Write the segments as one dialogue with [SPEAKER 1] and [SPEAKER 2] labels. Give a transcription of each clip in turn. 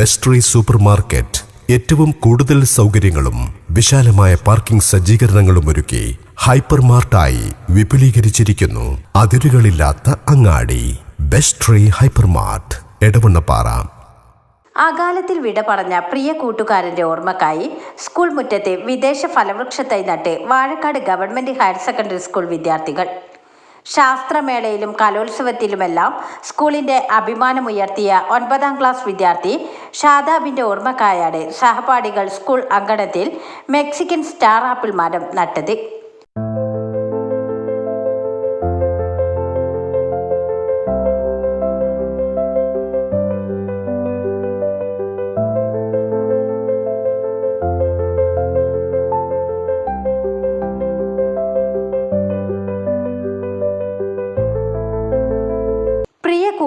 [SPEAKER 1] ബെസ്ട്രി super market ഏറ്റവും കൂടുതൽ സൗകര്യങ്ങളും വിശാലമായ പാർക്കിംഗ് സജ്ജീകരണങ്ങളും ഒരുക്കി ഹൈപ്പർ മാർട്ടായി വിപുലീകരിച്ചിരിക്കുന്നു. അതിരുകളില്ലാത്ത അങ്ങാടി. Bestry hyper mart Edavannappara.
[SPEAKER 2] അകാലത്തിൽ വിട പറഞ്ഞ പ്രിയ കൂട്ടുകാരന്റെ ഓർമ്മക്കായി സ്കൂൾ മുറ്റത്തെ വിദേശ ഫലവൃക്ഷത്തൈ നട്ട് Vazhakkad government higher secondary school വിദ്യാർത്ഥികൾ ശാസ്ത്രമേളയിലും കലോത്സവത്തിലുമെല്ലാം സ്കൂളിന്റെ അഭിമാനമുയർത്തിയ ഒൻപതാം ക്ലാസ് വിദ്യാർത്ഥി ഷാദാബിന്റെ ഓർമ്മക്കായാണ് സഹപാഠികൾ സ്കൂൾ അങ്കണത്തിൽ മെക്സിക്കൻ സ്റ്റാർ ആപ്പിൾ മരം നട്ടത്.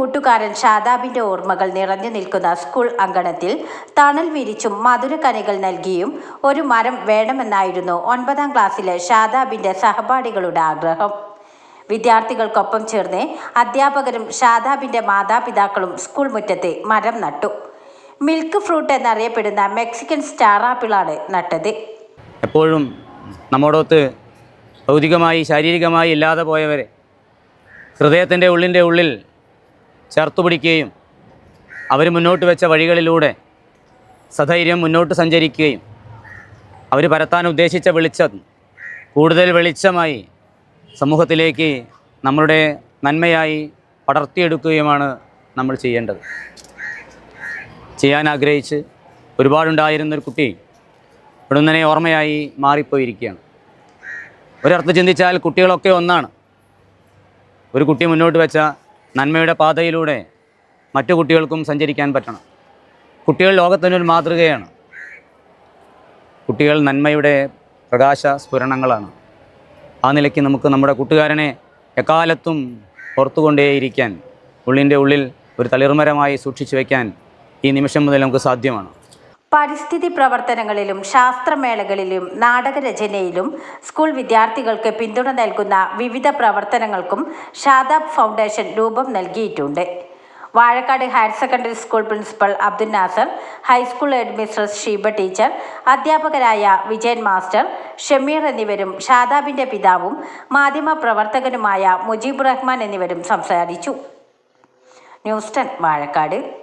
[SPEAKER 2] കൂട്ടുകാരൻ ഷാദാബിന്റെ ഓർമ്മകൾ നിറഞ്ഞു നിൽക്കുന്ന സ്കൂൾ അങ്കണത്തിൽ തണൽ വിരിച്ചും മധുരക്കനികൾ നൽകിയും ഒരു മരം വേണമെന്നായിരുന്നു ഒൻപതാം ക്ലാസ്സിലെ ഷാദാബിന്റെ സഹപാഠികളുടെ ആഗ്രഹം. വിദ്യാർത്ഥികൾക്കൊപ്പം ചേർന്ന് അധ്യാപകരും ഷാദാബിന്റെ മാതാപിതാക്കളും സ്കൂൾ മുറ്റത്തെ മരം നട്ടു. മിൽക്ക് ഫ്രൂട്ട് എന്നറിയപ്പെടുന്ന മെക്സിക്കൻ സ്റ്റാർ ആപ്പിളാണ് നട്ടത്.
[SPEAKER 3] എപ്പോഴും നമ്മോടൊത്ത് ഭൗതികമായി ശാരീരികമായി ഇല്ലാതെ പോയവരെ ഹൃദയത്തിന്റെ ഉള്ളിന്റെ ഉള്ളിൽ ചേർത്തു പിടിക്കുകയും അവർ മുന്നോട്ട് വെച്ച വഴികളിലൂടെ സധൈര്യം മുന്നോട്ട് സഞ്ചരിക്കുകയും അവർ പരത്താൻ ഉദ്ദേശിച്ച വെളിച്ചം കൂടുതൽ വെളിച്ചമായി സമൂഹത്തിലേക്ക് നമ്മളുടെ നന്മയായി പടർത്തിയെടുക്കുകയുമാണ് നമ്മൾ ചെയ്യേണ്ടത്. ചെയ്യാൻ ആഗ്രഹിച്ച് ഒരുപാടുണ്ടായിരുന്നൊരു കുട്ടി ഇവിടുന്നനെ ഓർമ്മയായി മാറിപ്പോയിരിക്കുകയാണ്. ഒരർത്ഥം ചിന്തിച്ചാൽ കുട്ടികളൊക്കെ ഒന്നാണ്. ഒരു കുട്ടി മുന്നോട്ട് വെച്ച നന്മയുടെ പാതയിലൂടെ മറ്റു കുട്ടികൾക്കും സഞ്ചരിക്കാൻ പറ്റണം. കുട്ടികൾ ലോകത്തിനൊരു മാതൃകയാണ്. കുട്ടികൾ നന്മയുടെ പ്രകാശ സ്ഫുരണങ്ങളാണ് ആ നിലയ്ക്ക് നമുക്ക് നമ്മുടെ കൂട്ടുകാരനെ എക്കാലത്തും ഓർത്തുകൊണ്ടേയിരിക്കാൻ ഉള്ളിന്റെ ഉള്ളിൽ ഒരു തളിർമരമായി സൂക്ഷിച്ചു വയ്ക്കാൻ ഈ നിമിഷം മുതൽ നമുക്ക് സാധ്യമാണ്.
[SPEAKER 2] പരിസ്ഥിതി പ്രവർത്തനങ്ങളിലും ശാസ്ത്രമേളകളിലും നാടകരചനയിലും സ്കൂൾ വിദ്യാർത്ഥികൾക്ക് പിന്തുണ നൽകുന്ന വിവിധ പ്രവർത്തനങ്ങൾക്കും ഷാദാബ് ഫൗണ്ടേഷൻ രൂപം നൽകിയിട്ടുണ്ട്. Vazhakkad higher secondary school principal Abdul Nasar high school headmistress Sheeba teacher അധ്യാപകരായ വിജയൻ മാസ്റ്റർ ഷമീർ എന്നിവരും ഷാദാബിന്റെ പിതാവും മാധ്യമ പ്രവർത്തകനുമായ മുജീബ് റഹ്മാൻ എന്നിവരും സംസാരിച്ചു. News ten Vazhakkad.